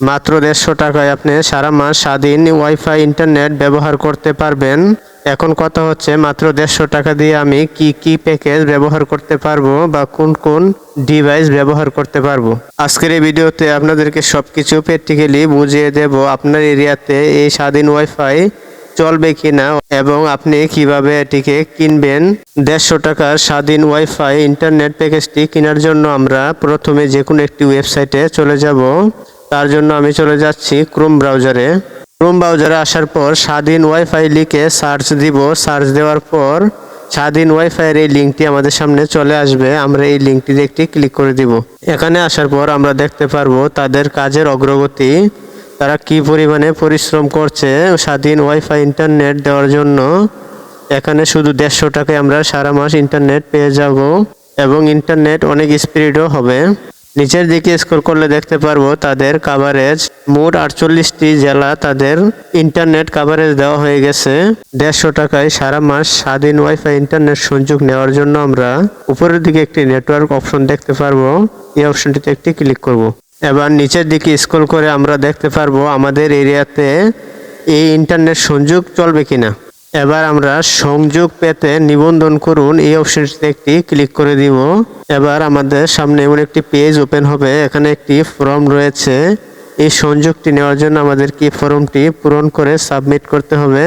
মাত্র দেড়শো টাকায় আপনি সারা মাস স্বাধীন ওয়াইফাই ইন্টারনেট ব্যবহার করতে পারবেন। এখন কথা হচ্ছে, মাত্র দেড়শো টাকা দিয়ে আমি কি কি প্যাকেজ ব্যবহার করতে পারব বা কোন কোন ডিভাইস ব্যবহার করতে পারব? আজকের এই ভিডিওতে আপনাদেরকে সব কিছু প্র্যাকটিক্যালি বুঝিয়ে দেব, আপনার এরিয়াতে এই স্বাধীন ওয়াইফাই চলবে কিনা এবং আপনি কীভাবে এটিকে কিনবেন। দেড়শো টাকার স্বাধীন ওয়াইফাই ইন্টারনেট প্যাকেজটি কেনার জন্য আমরা প্রথমে যে কোনো একটি ওয়েবসাইটে চলে যাব। তার জন্য আমি চলে যাচ্ছি ক্রোম ব্রাউজারে ক্রোম ব্রাউজারে আসার পর স্বাধীন ওয়াইফাই লিখে সার্চ দিব। সার্চ দেওয়ার পর স্বাধীন ওয়াইফাইয়ের এই লিঙ্কটি আমাদের সামনে চলে আসবে। আমরা এই লিঙ্কটিতে একটি ক্লিক করে দিব। এখানে আসার পর আমরা দেখতে পারব তাদের কাজের অগ্রগতি। তারা কি পরিমাণে পরিশ্রম করছে স্বাধীন ওয়াইফাই ইন্টারনেট দেওয়ার জন্য। এখানে শুধু দেড়শো টাকায় আমরা সারা মাস ইন্টারনেট পেয়ে যাব এবং ইন্টারনেট অনেক স্পিডও হবে। নিচের দিকে স্ক্রল করলে দেখতে পারব তাদের কাভারেজ মোট আটচল্লিশটি জেলা তাদের ইন্টারনেট কাভারেজ দেওয়া হয়ে গেছে। দেড়শো টাকায় সারা মাস স্বাধীন ওয়াইফাই ইন্টারনেট সংযোগ নেওয়ার জন্য আমরা উপরের দিকে একটি নেটওয়ার্ক অপশন দেখতে পারব। এই অপশনটিতে একটি ক্লিক করব। এবার নিচের দিকে স্ক্রল করে আমরা দেখতে পারব আমাদের এরিয়াতে এই ইন্টারনেট সংযোগ চলবে কিনা। এবার আমরা সংযোগ পেতে নিবন্ধন করুন। এই অপশনটিতে একটি ক্লিক করে দিব। এবার আমাদের সামনে এমন একটি পেজ ওপেন হবে। এখানে একটি ফর্ম রয়েছে। এই সংযোগটি নেওয়ার জন্য আমাদের কি ফর্মটি পূরণ করে সাবমিট করতে হবে।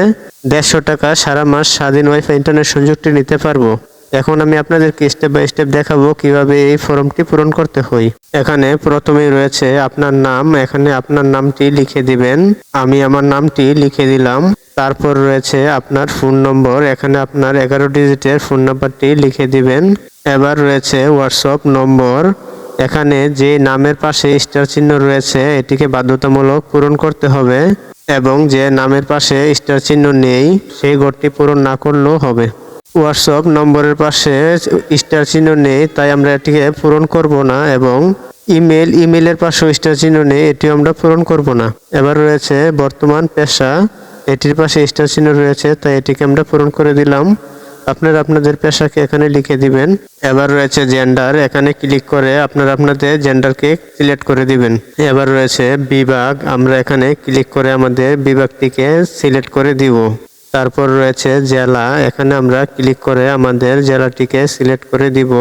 দেড়শো টাকা সারা মাস স্বাধীন ওয়াইফাই ইন্টারনেট সংযোগটি নিতে পারব। এখন আমি আপনাদেরকে স্টেপ বাই স্টেপ দেখাবো কীভাবে এই ফর্মটি পূরণ করতে হয়। এখানে প্রথমেই রয়েছে আপনার নাম। এখানে আপনার নামটি লিখে দিবেন। আমি আমার নামটি লিখে দিলাম। তারপর রয়েছে আপনার ফোন নম্বর। এখানে আপনার এগারো ডিজিটের ফোন নাম্বারটি লিখে দিবেন। এবার রয়েছে হোয়াটসঅ্যাপ নম্বর। এখানে যে নামের পাশে স্টার চিহ্ন রয়েছে, এটিকে বাধ্যতামূলক পূরণ করতে হবে এবং যে নামের পাশে স্টার চিহ্ন নেই, সেই ঘরটি পূরণ না করলেও হবে। হোয়াটসঅ্যাপ নম্বরের পাশে স্টার চিহ্ন নেই, তাই আমরা এটিকে পূরণ করব না এবং ইমেল ইমেলের পাশে স্টার চিহ্ন নেই, এটিও আমরা পূরণ করব না। এবার রয়েছে বর্তমান পেশা। এটির পাশে স্টার চিহ্ন রয়েছে, তাই এটিকে আমরা পূরণ করে দিলাম। আপনারা আপনাদের পেশাকে এখানে লিখে দিবেন। এবার রয়েছে জেন্ডার এখানে ক্লিক করে আপনারা আপনাদের জেন্ডারকে সিলেক্ট করে দিবেন। এবার রয়েছে বিভাগ, আমরা এখানে ক্লিক করে আমাদের বিভাগটিকে সিলেক্ট করে দিব। তারপর রয়েছে জেলা, এখানে আমরা ক্লিক করে আমাদের জেলাটিকে সিলেক্ট করে দিব।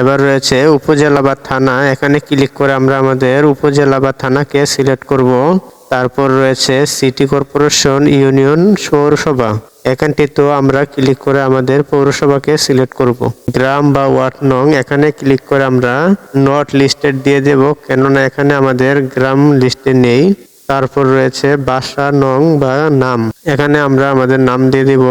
এবার রয়েছে উপজেলা বা থানা, এখানে ক্লিক করে আমরা আমাদের উপজেলা বা থানাকে সিলেক্ট করব। তারপর রয়েছে সিটি কর্পোরেশন ইউনিয়ন পৌরসভা। এখানটিতেও আমরা ক্লিক করে আমাদের পৌরসভাকে সিলেক্ট করব। গ্রাম বা ওয়ার্ড নং, এখানে ক্লিক করে আমরা নট লিস্টেড দিয়ে দেব, কেননা এখানে আমাদের গ্রাম লিস্টে নেই। তারপর রয়েছে বাসা নং বা নাম। এখানে আমরা আমাদের নাম দিয়ে দিব।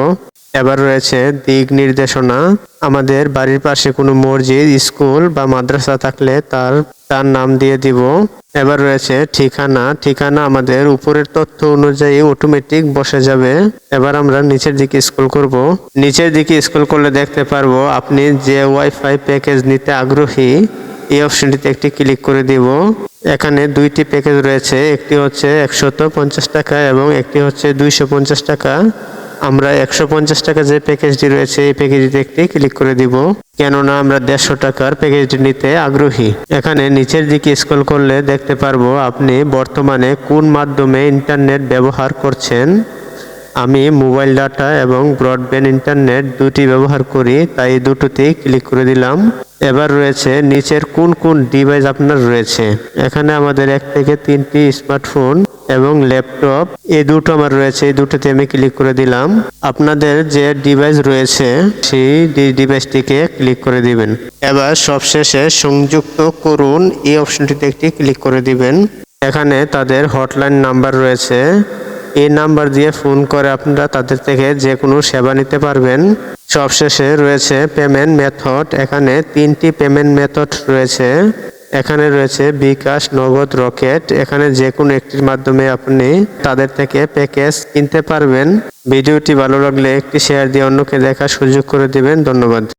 এবার রয়েছে দিক নির্দেশনা। আমাদের বাড়ির পাশে কোনো মসজিদ, স্কুল বা মাদ্রাসা থাকলে তার তার নাম দিয়ে দিব। এবার রয়েছে ঠিকানা। ঠিকানা আমাদের উপরের তথ্য অনুযায়ী অটোমেটিক বসে যাবে। এবার আমরা নিচের দিকে স্কুল করব। নিচের দিকে স্কুল করলে দেখতে পারব আপনি যে ওয়াইফাই প্যাকেজ নিতে আগ্রহী, এই অপশনটিতে একটি ক্লিক করে দিব। এখানে দুইটি প্যাকেজ রয়েছে। একটি হচ্ছে একশত পঞ্চাশ টাকা এবং একটি হচ্ছে দুইশো পঞ্চাশ টাকা। আমরা একশো পঞ্চাশ টাকা যে প্যাকেজটি রয়েছে, এই প্যাকেজটি একটি ক্লিক করে দিব। কেননা আমরা দেড়শো টাকার প্যাকেজটি নিতে আগ্রহী। এখানে নিচের দিকে স্ক্রল করলে দেখতে পারব আপনি বর্তমানে কোন মাধ্যমে ইন্টারনেট ব্যবহার করছেন। আমি মোবাইল ডাটা এবং ব্রডব্যান্ড ইন্টারনেট দুটি ব্যবহার করি, তাই দুটোতেই ক্লিক করে দিলাম। এবার রয়েছে নিচের কোন কোন ডিভাইস আপনার রয়েছে। এখানে আমাদের এক থেকে তিনটি স্মার্টফোন এবং ল্যাপটপ এই দুটো আমার রয়েছে, এই দুটোতে আমি ক্লিক করে দিলাম। আপনাদের যে ডিভাইস রয়েছে, সেই ডিভাইসটিকে ক্লিক করে দিবেন। এবার সবশেষে সংযুক্ত করুন, এই অপশনটিতে একটি ক্লিক করে দিবেন। এখানে তাদের হটলাইন নাম্বার রয়েছে। এই নাম্বার দিয়ে ফোন করে আপনারা তাদের থেকে যে কোনো সেবা নিতে পারবেন। সবশেষে রয়েছে পেমেন্ট মেথড এখানে তিনটি পেমেন্ট মেথড রয়েছে। এখানে রয়েছে বিকাশ নগদ রকেট। এখানে যে কোনো একটির মাধ্যমে আপনি তাদের থেকে প্যাকেজ কিনতে পারবেন। ভিডিওটি ভালো লাগলে একটি শেয়ার দিয়ে অন্যকে দেখার সুযোগ করে দিবেন। ধন্যবাদ।